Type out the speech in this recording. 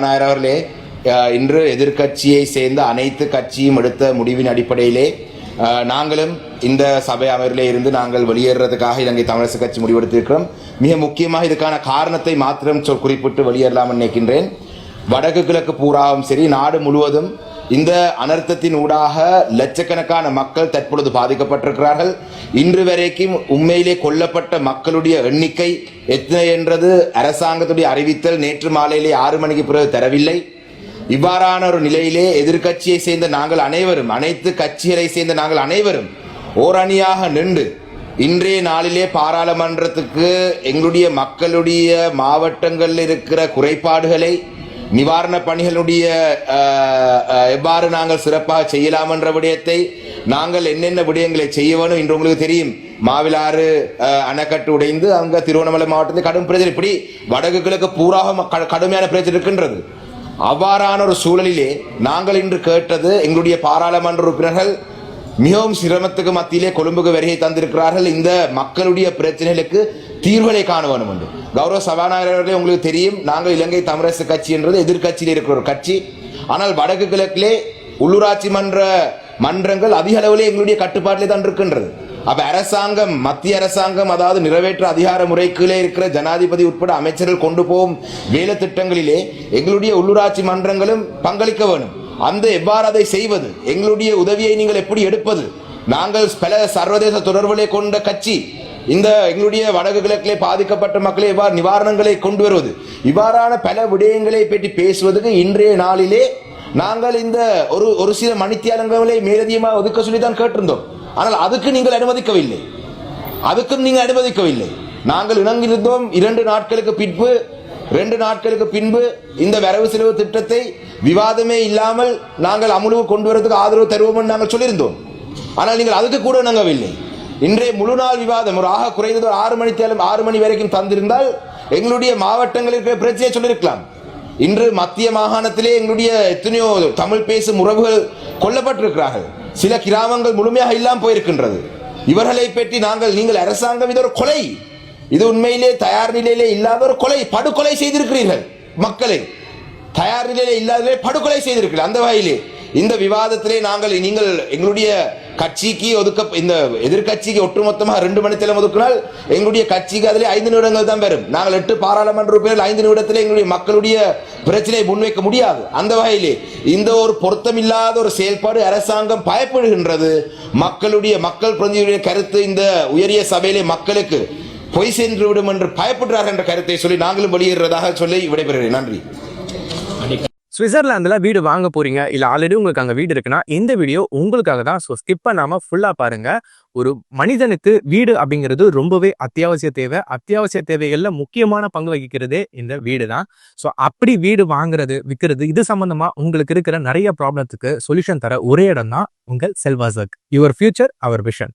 நாயர் அவர்களே இன்று எதிர்க்கட்சியை சேர்ந்த அனைத்து கட்சியும் எடுத்த முடிவின் அடிப்படையிலே நாங்களும் இந்த சபை அமர்விலே இருந்து நாங்கள் வெளியேறதுக்காக இலங்கை தமிழரசு கட்சி முடிவெடுத்திருக்கிறோம். மிக முக்கியமாக இதுக்கான காரணத்தை மாத்திரம் சொல் குறிப்பிட்டு வெளியேறலாம் நினைக்கின்றேன். வடக்கு கிழக்கு பூராவும் சரி நாடு முழுவதும் இந்த அனர்த்தத்தின் ஊடாக லட்சக்கணக்கான மக்கள் தற்பொழுது பாதிக்கப்பட்டிருக்கிறார்கள். இன்று வரைக்கும் உண்மையிலே கொல்லப்பட்ட மக்களுடைய எண்ணிக்கை எத்தனை என்றது அரசாங்கத்துடைய அறிவித்தல் நேற்று மாலையிலே ஆறு மணிக்கு பிறகு தரவில்லை. இவ்வாறான ஒரு நிலையிலே எதிர்க்கட்சியை சேர்ந்த நாங்கள் அனைவரும் அனைத்து கட்சிகளை சேர்ந்த நாங்கள் அனைவரும் ஓரணியாக நின்று இன்றைய நாளிலே பாராளுமன்றத்துக்கு எங்களுடைய மக்களுடைய மாவட்டங்களில் இருக்கிற குறைபாடுகளை நிவாரண பணிகளுடைய எவ்வாறு நாங்கள் சிறப்பாக செய்யலாம் என்ற விடயத்தை நாங்கள் என்னென்ன விடயங்களை செய்ய வேணும் என்று உங்களுக்கு தெரியும். மாவிலாறு அணைக்கட்டு உடைந்து அங்க திருவண்ணாமலை மாவட்டத்தில் கடும் பிரச்சனை இப்படி வடக்கு கிழக்கு பூராக கடுமையான பிரச்சனை இருக்கின்றது. அவ்வாறான ஒரு சூழலிலே நாங்கள் இன்று கேட்டது எங்களுடைய பாராளுமன்ற உறுப்பினர்கள் மிகவும் சிரமத்துக்கு மத்தியிலே கொழும்புக்கு வருகை தந்திருக்கிறார்கள். இந்த மக்களுடைய பிரச்சனைகளுக்கு தீர்வுகளை காண வேண்டும் என்று கௌரவ சபாநாயகர் அவர்களே உங்களுக்கு தெரியும் நாங்கள் இலங்கை தமிழரசு கட்சி என்றது எதிர்கட்சியில் இருக்கிற ஒரு கட்சி. ஆனால் வடக்கு கிழக்கிலே உள்ளூராட்சி மன்ற மன்றங்கள் அதிக அளவிலே எங்களுடைய கட்டுப்பாட்டிலே தான் இருக்கின்றது. அப்ப அரசாங்கம் மத்திய அரசாங்கம் அதாவது நிறைவேற்ற அதிகார முறைக்குள்ளே இருக்கிற ஜனாதிபதி உட்பட அமைச்சர்கள் கொண்டு போகும் வேலை திட்டங்களிலே எங்களுடைய உள்ளூராட்சி மன்றங்களும் பங்களிக்க வேணும் அந்த எவ்வாறு அதை செய்வது? எங்களுடைய உதவியை நீங்கள் எப்படி எடுப்பது? நாங்கள் பல சர்வதேச தொடர்புகளை கொண்ட கட்சி. இந்த எங்களுடைய வடக்கு கிழக்கிலே பாதிக்கப்பட்ட மக்களை எவ்வாறு நிவாரணங்களை கொண்டு வருவது? இவ்வாறான பல விடயங்களை பற்றி பேசுவதற்கு இன்றைய நாளிலே நாங்கள் இந்த ஒரு ஒரு சில மணித்தியாலங்களை மேலதிகமாக ஒதுக்க சொல்லி தான் கேட்டிருந்தோம். ஆனால் அதுக்கு நீங்கள் அனுமதிக்கவில்லை. அதுக்கும் நீங்கள் அனுமதிக்கவில்லை. நாங்கள் இணங்கியிருந்தோம் இரண்டு நாட்களுக்கு பின்பு ரெண்டு நாட்களுக்கு பின்பு இந்த வரவு செலவு திட்டத்தை விவாதமே இல்லாமல் நாங்கள் அமுலுக்கு கொண்டு வரதுக்கு ஆதரவு தருவோம் நாங்கள் சொல்லியிருந்தோம். ஆனால் நீங்கள் அதுக்கு கூட நங்கவில்லை இன்றைய முழு நாள் விவாதம். ஒரு ஆக குறைந்தது ஒரு ஆறு மணி தேலம் ஆறு மணி வரைக்கும் தந்திருந்தால் எங்களுடைய மாவட்டங்களில் இருக்கிற பிரச்சனையை சொல்லியிருக்கலாம். இன்று மத்திய மாகாணத்திலே எங்களுடைய எத்தனையோ தமிழ் பேசும் உறவுகள் கொல்லப்பட்டிருக்கிறார்கள். சில கிராமங்கள் முழுமையாக இல்லாமல் போயிருக்கின்றது. இவர்களை பற்றி நாங்கள் நீங்கள் அரசாங்கம் இது ஒரு கொலை. இது உண்மையிலே தயார் நிலையிலே இல்லாத ஒரு கொலை படுகொலை செய்திருக்கிறீர்கள் மக்களை. தயார் நிலையிலே இல்லாதவரை படுகொலை செய்திருக்கிறீர்கள். அந்த வகையிலே இந்த விவாதத்திலே நாங்கள் நீங்கள் எங்களுடைய கட்சிக்கு ஒதுக்க இந்த எதிர்க்கட்சிக்கு ஒட்டுமொத்தமாக ரெண்டு மணி ஒதுக்கினால் எங்களுடைய கட்சிக்கு அதிலே ஐந்து நிமிடங்கள் தான் வரும். நாங்கள் எட்டு பாராளுமன்ற உறுப்பினர் ஐந்து நிமிடத்திலே எங்களுடைய மக்களுடைய பிரச்சனையை முன்வைக்க முடியாது. அந்த வகையிலே இந்த ஒரு பொருத்தமில்லாத ஒரு செயல்பாடு அரசாங்கம் பயப்படுகின்றது. மக்களுடைய மக்கள் பிரதிநிதியுடைய கருத்து இந்த உயரிய சபையிலே மக்களுக்கு பொய் சென்று விடும் என்று பயப்படுறார்கள் என்ற கருத்தை சொல்லி நாங்களும் வெளியேறதாக சொல்லி விடைபெறுகிறேன். நன்றி. சுவிட்சர்லாந்தில் வீடு வாங்க போறீங்க? இல்லை ஆல்ரெடி உங்களுக்கு அங்கே வீடு இருக்குன்னா இந்த வீடியோ உங்களுக்காக தான். ஸோ ஸ்கிப் பண்ணாமல் ஃபுல்லாக பாருங்க. ஒரு மனிதனுக்கு வீடு அப்படிங்கிறது ரொம்பவே அத்தியாவசிய தேவை. அத்தியாவசிய தேவைகளில் முக்கியமான பங்கு வகிக்கிறதே இந்த வீடு தான். ஸோ அப்படி வீடு வாங்குறது விற்கிறது இது சம்மந்தமாக உங்களுக்கு இருக்கிற நிறைய ப்ராப்ளத்துக்கு சொல்யூஷன் தர ஒரே இடம் தான் உங்கள் செல்வாசக். Your future our vision